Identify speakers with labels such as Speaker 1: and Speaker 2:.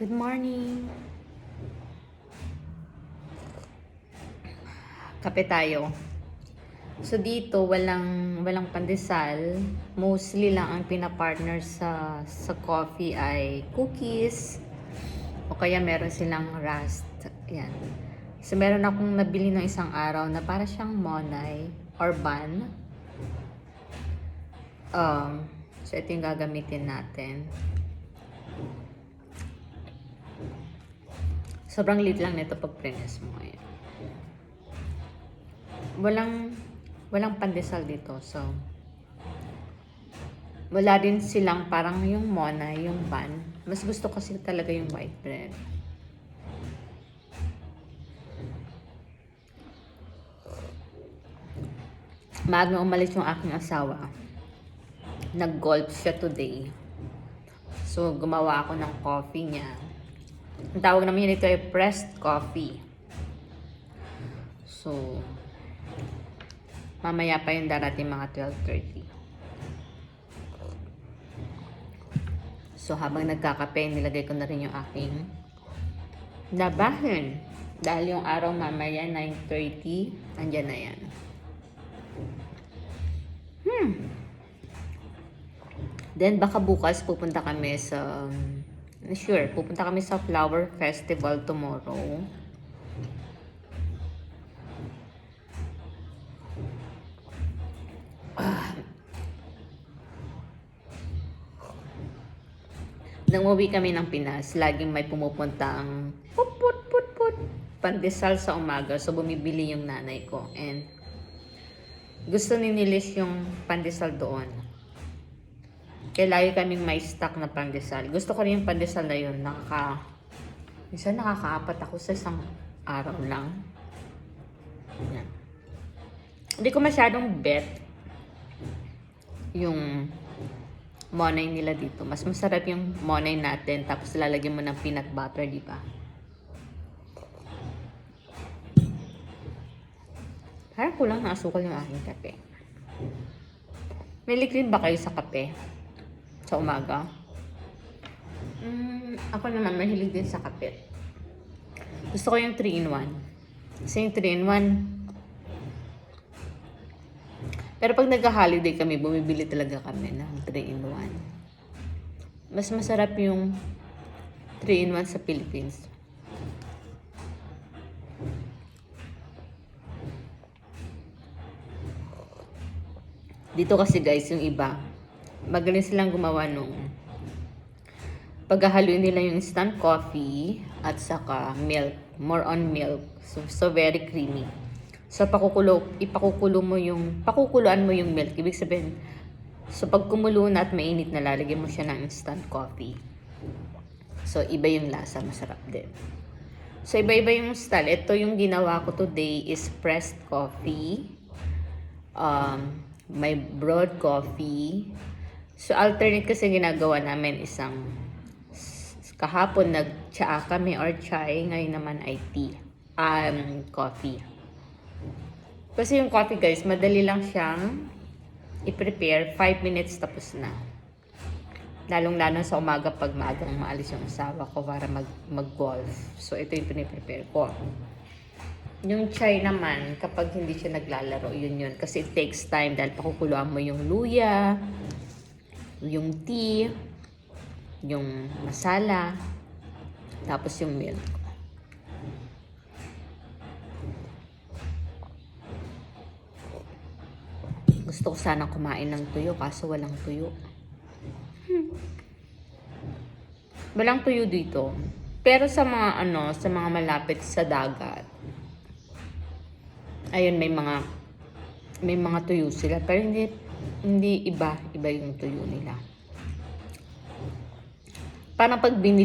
Speaker 1: Good morning. Kape tayo. So dito walang walang pandesal. Mostly lang ang pinapartner sa sa coffee ay cookies o kaya meron silang rust. Yan. So meron akong nabili ng isang araw na para siyang monay or bun. Um, so ito yung gagamitin natin. Sobrang lit lang nito pag prines mo ngayon. Walang walang pandesal dito. So wala din silang parang yung mona, yung bun. Mas gusto kasi talaga yung white bread. Maaga umalis yung aking asawa. Nag-golf siya today. So, gumawa ako ng coffee niya. Ang tawag naman yun ito ay pressed coffee. So, mamaya pa yung darating mga 12.30. So, habang nagkakape, nilagay ko na rin yung aking labahin. Dahil yung araw mamaya, 9.30, andyan na yan. Hmm. Then, baka bukas pupunta kami sa... um, Sure, pupunta kami sa Flower Festival tomorrow. Nang uwi kami ng Pinas, laging may pumupunta ang put put put put pandesal sa umaga. So bumibili yung nanay ko and gusto ni Nilis yung pandesal doon. Kaya lagi kaming may stock na pandesal. Gusto ko rin yung pandesal na yun. Nakaka... Minsan nakakaapat ako sa isang araw lang. Yan. Hindi ko masyadong bet yung monay nila dito. Mas masarap yung monay natin. Tapos lalagyan mo ng peanut butter, di ba? Parang kulang na asukal yung aking kape. May liquid ba kayo sa kape? Sa umaga? Mm, ako naman, mahilig din sa kape. Gusto ko yung 3-in-1. Kasi yung 3-in-1, pero pag nag-holiday kami, bumibili talaga kami ng 3-in-1. Mas masarap yung 3-in-1 sa Philippines. Dito kasi guys, yung iba, magaling silang gumawa nung paghahaluin nila yung instant coffee at saka milk. More on milk. So, so very creamy. So, pakukulo, ipakukulo mo yung, pakukuluan mo yung milk. Ibig sabihin, so pag kumulo na at mainit na, lalagyan mo siya ng instant coffee. So, iba yung lasa, masarap din. So, iba-iba yung style. Ito yung ginawa ko today is pressed coffee. Um, may broad coffee. So, alternate kasi ginagawa namin isang kahapon nag-tsaa kami or chai, ngayon naman ay tea. Um, coffee. Kasi yung coffee guys, madali lang siyang i-prepare. 5 minutes tapos na. Lalong-lalo sa umaga pag maagang maalis yung asawa ko para mag, mag-golf. So, ito yung piniprepare ko. Yung chai naman, kapag hindi siya naglalaro, yun yun. Kasi it takes time dahil pakukuluan mo yung luya, yung tea, yung masala, tapos yung milk. Gusto ko sana kumain ng tuyo kaso walang tuyo. Hmm. Walang tuyo dito. Pero sa mga ano, sa mga malapit sa dagat, ayun may mga may mga tuyo sila pero hindi hindi iba iba yung tuyo nila. Parang pag binili